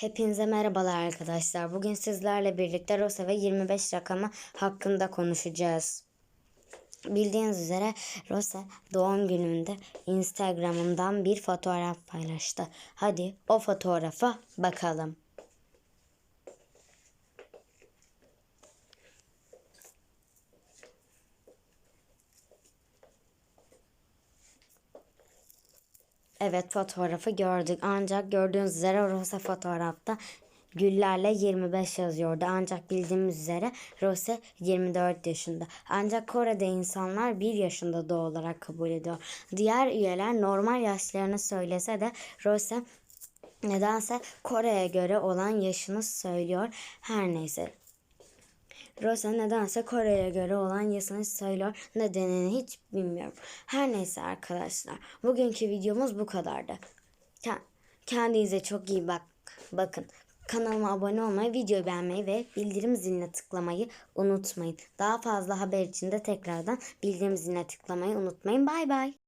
Hepinize merhabalar arkadaşlar. Bugün sizlerle birlikte Rosa ve 25 rakamı hakkında konuşacağız. Bildiğiniz üzere Rosa doğum gününde Instagram'ından bir fotoğraf paylaştı. Hadi o fotoğrafa bakalım. Evet fotoğrafı gördük. Ancak gördüğünüz üzere Rosa fotoğrafta güllerle 25 yazıyordu. Ancak bildiğimiz üzere Rosa 24 yaşında. Ancak Kore'de insanlar 1 yaşında doğularak kabul ediyor. Diğer üyeler normal yaşlarını söylese de Rosa nedense Kore'ye göre olan yaşını söylüyor. Her neyse. Rosa nedense Kore'ye göre olan yaşını söylüyor. Nedenini hiç bilmiyorum. Her neyse arkadaşlar. Bugünkü videomuz bu kadardı. Ke- Kendinize çok iyi bak. Bakın. Kanalıma abone olmayı, videoyu beğenmeyi ve bildirim ziline tıklamayı unutmayın. Daha fazla haber için de tekrardan bildirim ziline tıklamayı unutmayın. Bay bay.